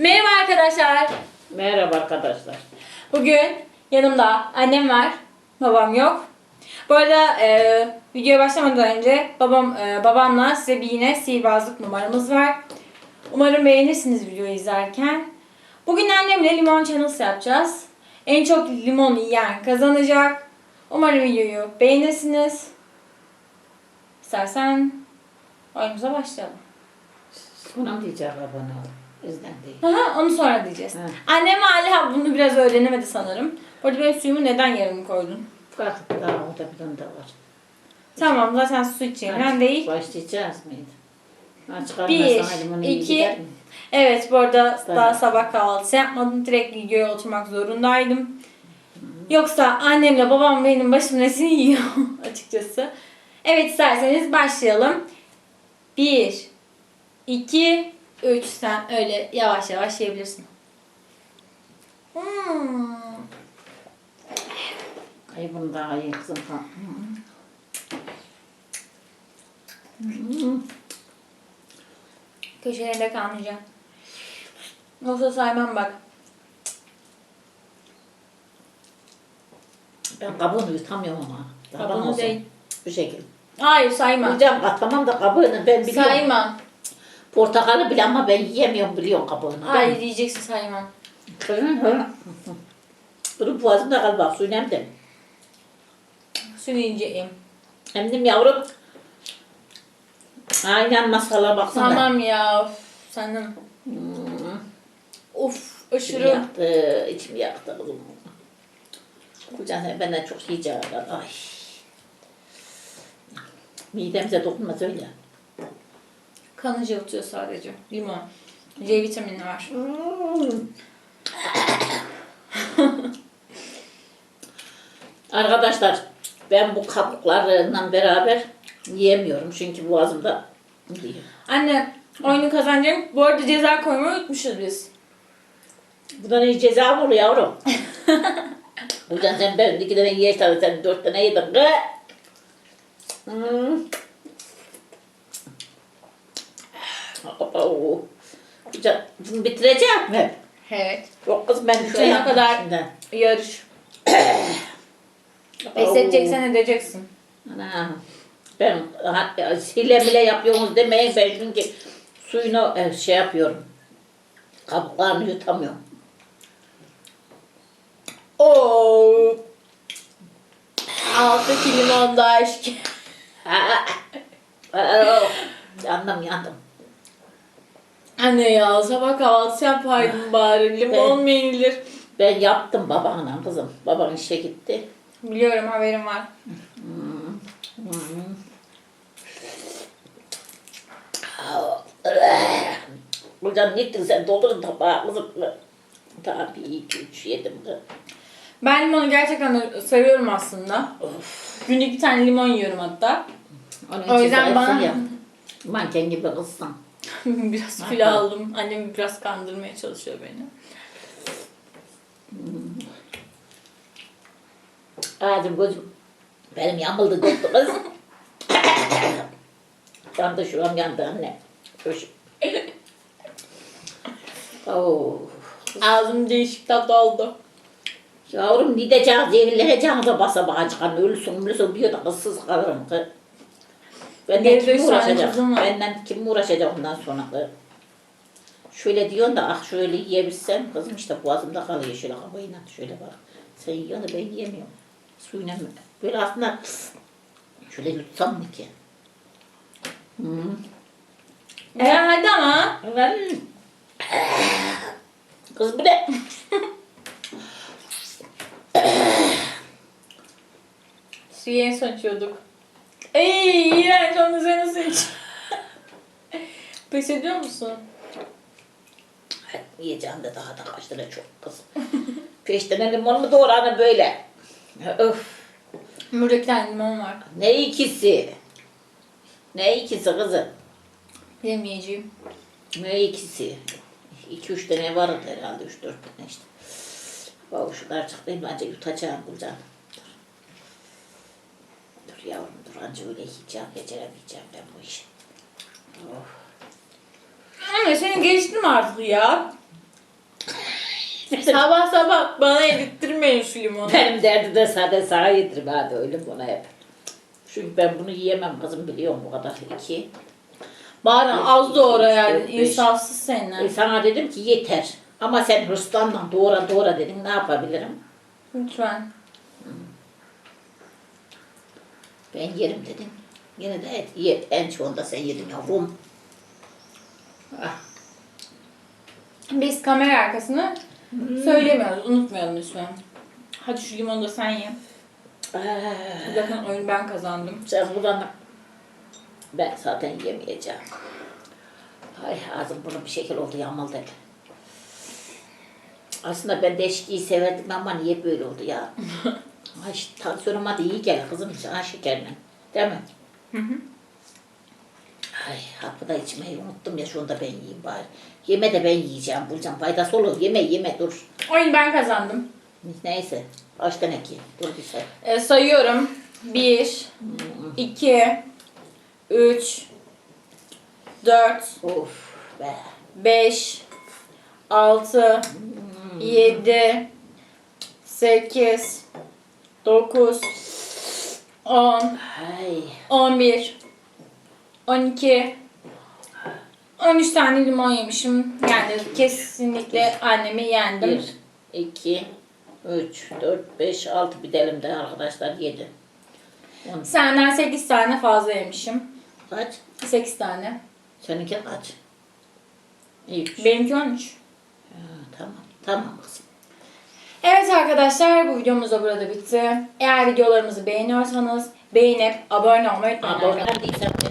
Merhaba arkadaşlar. Merhaba arkadaşlar. Bugün yanımda annem var, babam yok. Bu arada e, videoya başlamadan önce babam e, babamla size bir yine sihirbazlık numaramız var. Umarım beğenirsiniz videoyu izlerken. Bugün annemle limon challenge yapacağız. En çok limon yiyen kazanacak. Umarım videoyu beğenirsiniz. İstersen oyunumuza başlayalım. Buna mı diyeceğim ol? Bizden değil. Aha, onu sonra diyeceğiz. Ha. Annem hala bunu biraz öğrenemedi sanırım. Bu arada benim suyumu neden yarım koydun? Farklı daha o da bir de var. Tamam zaten su içeyim. Ben değil. Başlayacağız mıydı? Aç Bir, iki. Evet bu arada Tamam. daha sabah kahvaltısı yapmadım. Direkt videoya oturmak zorundaydım. Yoksa annemle babam benim başım nesini yiyor açıkçası. Evet isterseniz başlayalım. Bir, iki, üç. Sen öyle yavaş yavaş yiyebilirsin. Hmm. Ay bunu daha iyi kızım. Ha. Köşelerinde kalmayacak. Yoksa saymam bak. Ben kabuğunu yutamıyorum ama. Kabuğunu değil. Bu şekil. Hayır sayma. Hocam katlamam da kabuğunu ben biliyorum. Sayma. Portakalı bile ama ben yiyemiyorum biliyorum kabuğunu. Hayır diyeceksin saymam. Bunun boğazımda kal bak suyun hem de. Suyunu yiyeceğim. Emdim yavrum. Aynen masala baksana. Tamam ya. Of, senden. Hmm. Of İçimi aşırı. yaktı, içimi yaktı kızım. Kucan sen benden çok yiyeceğim. Ay. Midemize dokunmaz öyle. Kanı cıvıtıyor sadece. Limon. C vitamini var. Arkadaşlar ben bu kabuklarla beraber yiyemiyorum çünkü boğazımda diyor. Anne oyunu kazanacağım. Bu arada ceza koymayı unutmuşuz biz. Bu da ne ceza mı oluyor yavrum? Kucan sen ben iki tane tabii sen dört tane yedin. Hmm. Oo. Kucan bunu bitirecek mi? Evet. Yok kız ben şöyle kadar- kadar. Yarış. Pes edeceksen edeceksin. Ana. Ben ha- hile bile yapıyorsunuz demeyin ben çünkü suyunu e, şey yapıyorum. Kabuklarını yutamıyorum. Oo. Alttaki limon da aşk. yandım yandım. Anne ya sabah kahvaltı yapaydın bari. Limon Ben- mu yenilir? Ben yaptım babanla kızım. Baban işe gitti. Biliyorum haberim var. Buradan gittin sen doldurun tabağı kızım. Bir iki üç yedim kız. Ben limonu gerçekten de seviyorum aslında. Günlük bir tane limon yiyorum hatta. Onun O yüzden bana- ya. Manken gibi kızsın. biraz kilo aldım. Annem biraz kandırmaya çalışıyor beni. Ağzım gözüm benim yamıldı doktu kız. yandı şu an yandı anne. Hoş. Oo. Ağzım değişik tat oldu. Yavrum ne diyeceğiz, zehirleneceğiz da basa bağa çıkan ölüsün ölüsün bir de kızsız kalırım kız. Benden kim üç tane uğraşacak? kızım var. Benden kim uğraşacak ondan sonra? Şöyle diyorsun da ah şöyle yiyebilsem kızım işte boğazımda kalıyor şöyle kabayla şöyle bak. Sen yiyorsun da ben yiyemiyorum. Suyuna mı? Böyle aslında şöyle yutsam mı ki? Hmm. Ya hadi ama. Ben... Kız bu ne? Suyu en son içiyorduk. Ey iğrenç onun üzerine su iç. Pes ediyor musun? Yiyeceğim de daha da kaç tane çok kız. Peştene limon mu doğranı böyle? Öf. Tane limon var. Ne ikisi? Ne ikisi kızım? Yemeyeceğim. Ne ikisi? İki üç tane var herhalde üç dört tane işte. Kadar çıktı bence yutacağım buradan. Dur. Dur yavrum dur anca öyle yiyeceğim beceremeyeceğim ben bu işi. Oh. Anne senin geçti mi artık ya? sabah sabah bana yedirttirmeyin şu limonu. Benim derdim de sade sana yedirip hadi öyle buna hep. Çünkü ben bunu yiyemem kızım biliyorum bu kadar iki. Bari az doğra yani. İnsafsız E, seninle. sana dedim ki yeter. Ama sen hırslanma doğra doğra dedin ne yapabilirim? Lütfen. Ben yerim dedim. Yine de et, ye, en çoğunda sen yedin yavrum. Ah, Biz kamera arkasını söylemiyoruz. Unutmayalım lütfen. Hadi şu limonu da sen ye. ah. Zaten oyunu ben kazandım. Sen buradan ben zaten yemeyeceğim. Ay ağzım burnum bir şekil oldu yamal dedi. Aslında ben deşkiyi severdim ama niye böyle oldu ya? Ay tansiyonuma da iyi gel kızım sana şekerle. Değil mi? Hı hı. Ay hapı da içmeyi unuttum ya şunu da ben yiyeyim bari. Yeme de ben yiyeceğim bulacağım. Faydası olur. Yeme yeme dur. Oyunu ben kazandım. Neyse. Kaç tane ki? Dur bir say. Ee, sayıyorum. 1, 2, 3, 4, Of be. 5, 6, 7, 8, 9, 10, Ay. 11, 12, 13 tane limon yemişim. Yani kesinlikle annemi yendim. 1, 2, 3, 4, 5, 6 bir dilim de arkadaşlar yedi. On. Senden 8 tane fazla yemişim. Kaç? 8 tane. Seninki kaç? 3. Benimki 13. Tamam. Tamam kızım. Evet arkadaşlar bu videomuz da burada bitti. Eğer videolarımızı beğeniyorsanız beğenip abone olmayı unutmayın. Abone